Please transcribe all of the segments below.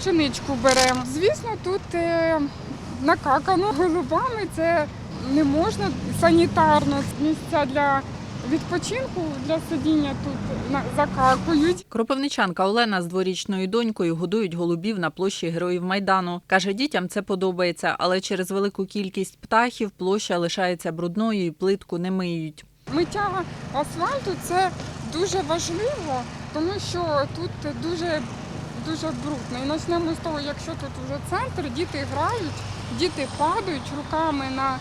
пшеничку беремо. Звісно, тут е, накакано голубами, це не можна санітарно. Місця для відпочинку, для сидіння тут закакують. Кропивничанка Олена з дворічною донькою годують голубів на площі Героїв Майдану. Каже, дітям це подобається, але через велику кількість птахів площа лишається брудною і плитку не миють. Миття асфальту це дуже важливо, тому що тут дуже, дуже брудно. І почнемо з того, якщо тут вже центр, діти грають, діти падають руками на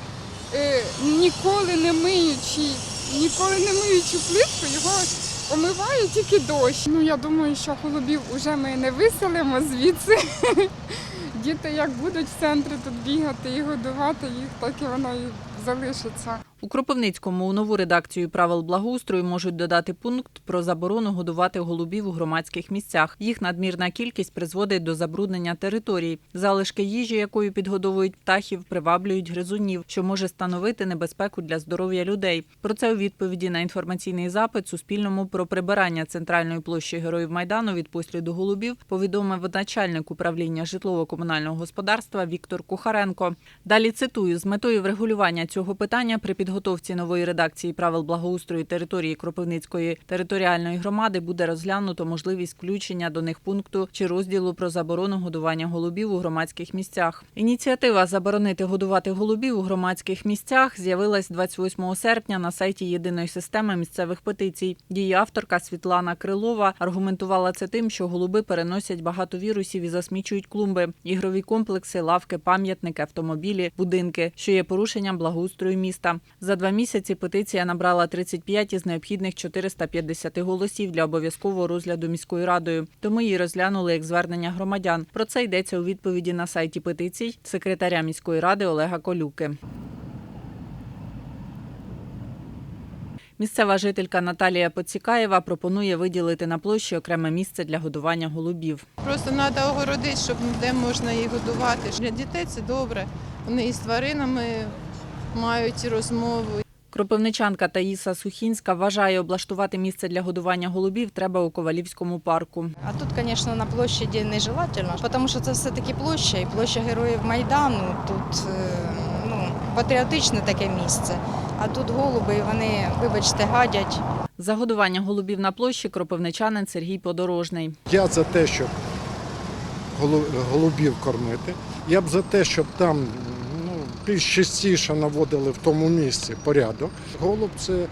е, ніколи не миючи, ніколи не миючу плитку, його омиває тільки дощ. Ну я думаю, що голубів уже ми не виселимо звідси. Діти як будуть в центрі тут бігати і годувати їх, так і воно і залишиться. У Кропивницькому у нову редакцію правил благоустрою можуть додати пункт про заборону годувати голубів у громадських місцях. Їх надмірна кількість призводить до забруднення територій. Залишки їжі, якою підгодовують птахів, приваблюють гризунів, що може становити небезпеку для здоров'я людей. Про це у відповіді на інформаційний запит Суспільному про прибирання центральної площі Героїв Майдану від посліду голубів повідомив начальник управління житлово-комунального господарства Віктор Кухаренко. Далі цитую: з метою врегулювання цього питання при підготовці нової редакції правил благоустрою території Кропивницької територіальної громади буде розглянуто можливість включення до них пункту чи розділу про заборону годування голубів у громадських місцях. Ініціатива заборонити годувати голубів у громадських місцях з'явилась 28 серпня на сайті єдиної системи місцевих петицій. Її авторка Світлана Крилова аргументувала це тим, що голуби переносять багато вірусів і засмічують клумби, ігрові комплекси, лавки, пам'ятники, автомобілі, будинки, що є порушенням благоустрою міста. За два місяці петиція набрала 35 із необхідних 450 голосів для обов'язкового розгляду міською радою. Тому її розглянули як звернення громадян. Про це йдеться у відповіді на сайті петицій секретаря міської ради Олега Колюки. Місцева жителька Наталія Поцікаєва пропонує виділити на площі окреме місце для годування голубів. Просто треба огородити, щоб де можна їх годувати. Для дітей це добре. Вони і з тваринами мають розмову. Кропивничанка Таїса Сухінська вважає, облаштувати місце для годування голубів треба у Ковалівському парку. А тут, звісно, на площаді нежелательно, тому що це все-таки площа, і площа Героїв Майдану. Тут е, ну, патріотичне таке місце. А тут голуби, і вони, вибачте, гадять. За годування голубів на площі кропивничанин Сергій Подорожний. Я за те, щоб голу- голубів кормити. Я б за те, щоб там більш частіше наводили в тому місці порядок. Голуб це е,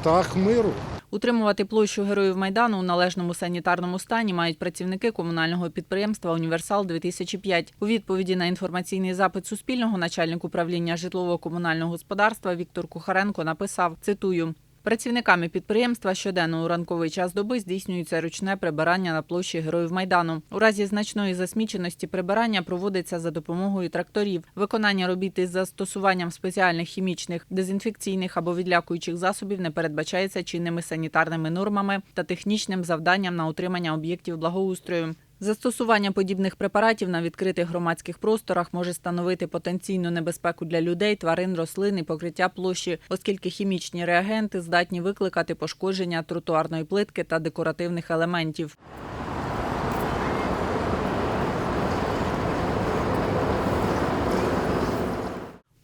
птах миру. Утримувати площу героїв майдану у належному санітарному стані мають працівники комунального підприємства Універсал 2005 У відповіді на інформаційний запит Суспільного начальник управління житлово-комунального господарства Віктор Кухаренко написав: цитую. Працівниками підприємства щоденно у ранковий час доби здійснюється ручне прибирання на площі Героїв Майдану. У разі значної засміченості прибирання проводиться за допомогою тракторів. Виконання робіт із застосуванням спеціальних хімічних, дезінфекційних або відлякуючих засобів не передбачається чинними санітарними нормами та технічним завданням на утримання об'єктів благоустрою. Застосування подібних препаратів на відкритих громадських просторах може становити потенційну небезпеку для людей, тварин, рослин і покриття площі, оскільки хімічні реагенти здатні викликати пошкодження тротуарної плитки та декоративних елементів.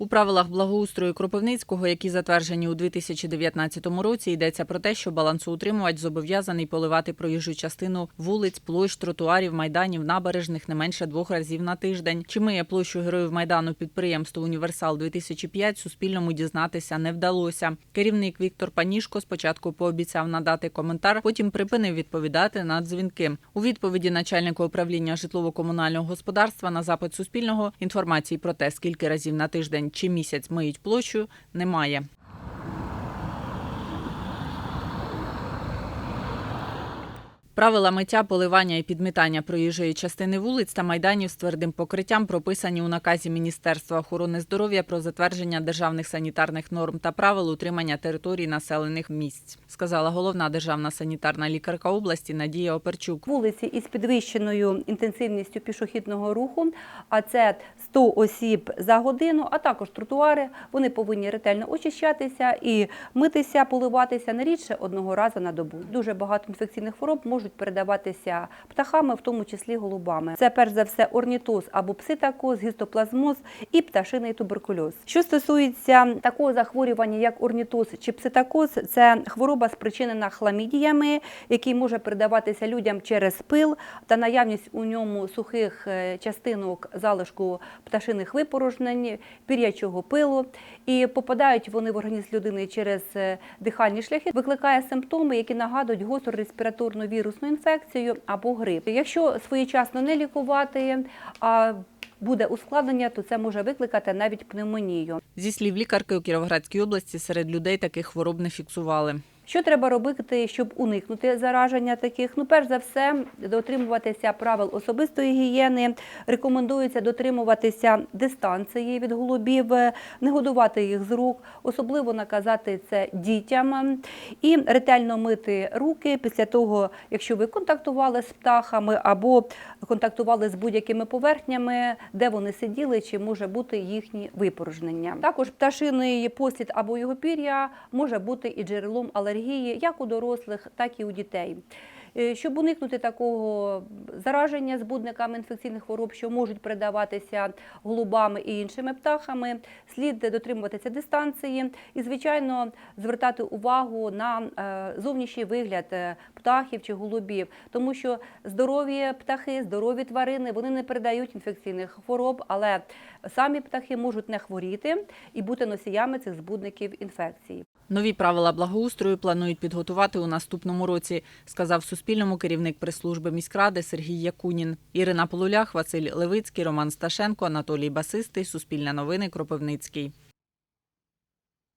У правилах благоустрою Кропивницького, які затверджені у 2019 році, йдеться про те, що балансоутримувач зобов'язаний поливати проїжджу частину вулиць, площ, тротуарів, майданів, набережних не менше двох разів на тиждень. Чи миє площу героїв майдану підприємство Універсал 2005 Суспільному дізнатися не вдалося. Керівник Віктор Панішко спочатку пообіцяв надати коментар, потім припинив відповідати на дзвінки. У відповіді начальника управління житлово-комунального господарства на запит Суспільного інформації про те, скільки разів на тиждень чи місяць миють площу, немає. Правила миття, поливання і підмітання проїжджої частини вулиць та майданів з твердим покриттям прописані у наказі Міністерства охорони здоров'я про затвердження державних санітарних норм та правил утримання територій населених місць, сказала головна державна санітарна лікарка області Надія Оперчук. вулиці із підвищеною інтенсивністю пішохідного руху, а це 100 осіб за годину, а також тротуари. Вони повинні ретельно очищатися і митися, поливатися не рідше одного разу на добу. Дуже багато інфекційних хвороб можуть можуть передаватися птахами, в тому числі голубами. Це перш за все орнітоз або пситакоз, гістоплазмоз і пташиний туберкульоз. Що стосується такого захворювання, як орнітоз чи пситакоз, це хвороба спричинена хламідіями, який може передаватися людям через пил та наявність у ньому сухих е, частинок залишку пташиних випорожнень, пір'ячого пилу. І попадають вони в організм людини через е, дихальні шляхи, викликає симптоми, які нагадують гостру респіраторну вірусну інфекцію або грип. Якщо своєчасно не лікувати, а буде ускладнення, то це може викликати навіть пневмонію. Зі слів лікарки у Кіровоградській області серед людей таких хвороб не фіксували. Що треба робити, щоб уникнути зараження таких? Ну, перш за все, дотримуватися правил особистої гігієни. Рекомендується дотримуватися дистанції від голубів, не годувати їх з рук, особливо наказати це дітям. І ретельно мити руки після того, якщо ви контактували з птахами або контактували з будь-якими поверхнями, де вони сиділи, чи може бути їхні випорожнення. Також пташиний послід або його пір'я може бути і джерелом алергії як у дорослих, так і у дітей. Е, Щоб уникнути такого зараження збудниками інфекційних хвороб, що можуть передаватися голубами і іншими птахами, слід дотримуватися дистанції і, звичайно, звертати увагу на е, зовнішній вигляд е, птахів чи голубів, тому що здорові птахи, здорові тварини вони не передають інфекційних хвороб, але самі птахи можуть не хворіти і бути носіями цих збудників інфекції. Нові правила благоустрою планують підготувати у наступному році, сказав Суспільному керівник прес-служби міськради Сергій Якунін. Ірина Полулях, Василь Левицький, Роман Сташенко, Анатолій Басистий, Суспільне новини, Кропивницький.